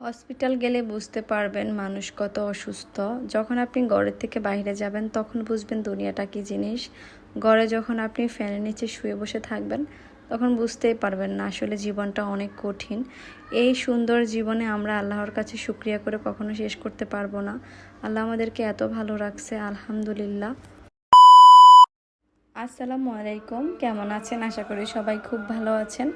Hospital গেলে বুঝতে পারবেন মানুষ কত অসুস্থ। যখন আপনি ঘরের থেকে বাইরে যাবেন, তখন বুঝবেন দুনিয়াটা কি জিনিস। ঘরে যখন আপনি ফ্যানের নিচে শুয়ে বসে থাকবেন, তখন বুঝতেই পারবেন না আসলে জীবনটা অনেক কঠিন। এই সুন্দর জীবনে আমরা আল্লাহর কাছে শুক্রিয়া করে কখনো শেষ করতে পারব না। আল্লাহ আমাদেরকে এত ভালো রাখছে, আলহামদুলিল্লাহ। আসসালামু আলাইকুম। কেমন আছেন? আশা করি সবাই খুব ভালো আছেন।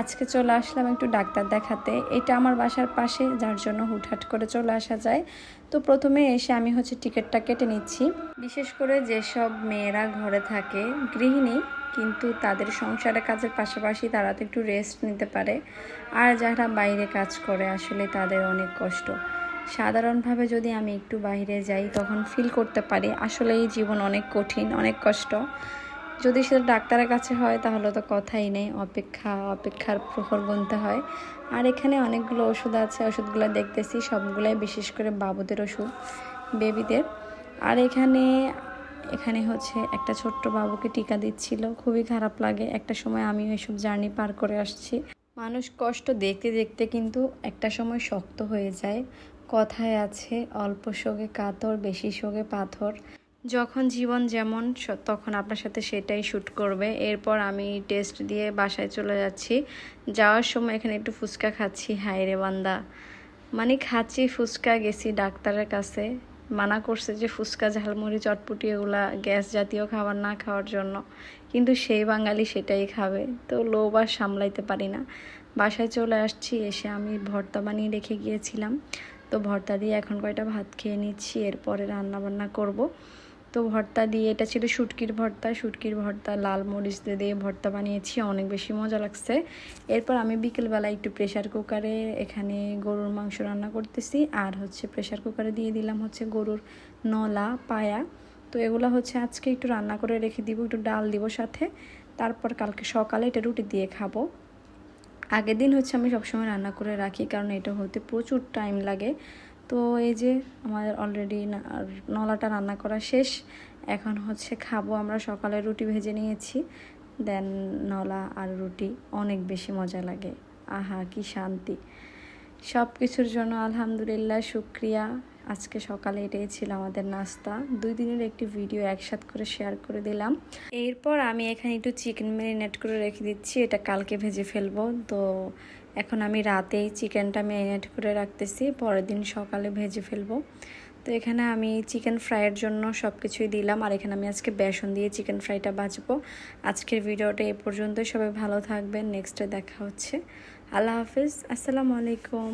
আজকে চলে আসলাম একটু ডাক্তার দেখাতে। এটা আমার বাসার পাশে, যার জন্য হুটহাট করে চলে আসা যায়। তো প্রথমে এসে আমি হচ্ছে টিকিটটা কেটে নিচ্ছি। বিশেষ করে যেসব মেয়েরা ঘরে থাকে, গৃহিণী, কিন্তু তাদের সংসারে কাজের পাশাপাশি তারা তো একটু রেস্ট নিতে পারে। আর যারা বাইরে কাজ করে, আসলে তাদের অনেক কষ্ট। সাধারণভাবে যদি আমি একটু বাইরে যাই, তখন ফিল করতে পারি। আসলে এই জীবন অনেক কঠিন, অনেক কষ্ট। যদি সেটা ডাক্তারের কাছে হয়, তাহলে তো কথাই নেই। অপেক্ষা, অপেক্ষার প্রহর গুনতে হয়। আর এখানে অনেকগুলো ওষুধ আছে, ওষুধগুলো দেখতেছি। সবগুলাই বিশেষ করে বাবুদের ওষুধ, বেবিদের। আর এখানে এখানে হচ্ছে একটা ছোট্ট বাবুকে টিকা দিচ্ছিল। খুবই খারাপ লাগে। একটা সময় আমিও এসব জার্নি পার করে আসছি। মানুষ কষ্ট দেখতে দেখতে কিন্তু একটা সময় শক্ত হয়ে যায়। কথায় আছে, অল্প শোকে কাতর, বেশি শোকে পাথর। যখন জীবন যেমন তখন আপনার সাথে সেটাই শ্যুট করবে। এরপর আমি টেস্ট দিয়ে বাসায় চলে যাচ্ছি। যাওয়ার সময় এখানে একটু ফুচকা খাচ্ছি। হায় রে বান্দা। মানে খাচ্ছি ফুচকা, গেছি ডাক্তারের কাছে। মানা করছে যে ফুচকা, ঝালমুড়ি, চটপুটি এগুলা গ্যাস জাতীয় খাবার না খাওয়ার জন্য। কিন্তু সেই বাঙালি সেটাই খাবে। তো লোভ আর সামলাইতে পারি না। বাসায় চলে আসছি, এসে আমি ভর্তা বানিয়ে রেখে গিয়েছিলাম। তো ভর্তা দিয়ে এখন কয়টা ভাত খেয়ে নিচ্ছি, এরপরে রান্না বান্না করব। তো ভর্তা দিয়ে, এটা ছিল শুটকির ভর্তা শুটকির ভর্তা, লাল মরিচ দিয়ে দিয়ে ভর্তা বানিয়েছি, অনেক বেশি মজা লাগছে। এরপর আমি বিকেলবেলা একটু প্রেশার কুকারে এখানে গরুর মাংস রান্না করতেছি, আর হচ্ছে প্রেশার কুকারে দিয়ে দিলাম হচ্ছে গরুর নলা, পায়া। তো এগুলো হচ্ছে আজকে একটু রান্না করে রেখে দিব, একটু ডাল দিব সাথে, তারপর কালকে সকালে এটা রুটি দিয়ে খাব। আগের দিন হচ্ছে আমি সবসময় রান্না করে রাখি, কারণ এটা হতে প্রচুর টাইম লাগে। তো এই যে আমাদের অলরেডি নলাটা রান্না করা শেষ, এখন হচ্ছে খাব আমরা সকালে রুটি ভেজে নিয়েছি। দেন নলা আর রুটি অনেক বেশি মজা লাগে। আহা, কি শান্তি। সব কিছুর জন্য আলহামদুলিল্লাহ, শুক্রিয়া। আজকে সকালে এটাই ছিল আমাদের নাস্তা। দুই দিনের একটি ভিডিও একসাথ করে শেয়ার করে দিলাম। এরপর আমি এখানে একটু চিকেন ম্যারিনেট করে রেখে দিচ্ছি, এটা কালকে ভেজে ফেলব। তো এখন আমি রাতেই চিকেনটা ম্যারিনেট করে রাখতেছি, পরের দিন সকালে ভেজে ফেলব। তো এখানে আমি চিকেন ফ্রাইয়ের জন্য সব কিছুই দিলাম, আর এখানে আমি আজকে বেসন দিয়ে চিকেন ফ্রাইটা বাজবো। আজকের ভিডিওটা এ পর্যন্তই, সবাই ভালো থাকবেন নেক্সটে দেখা হচ্ছে। আল্লাহ হাফিজ, আসসালামু আলাইকুম।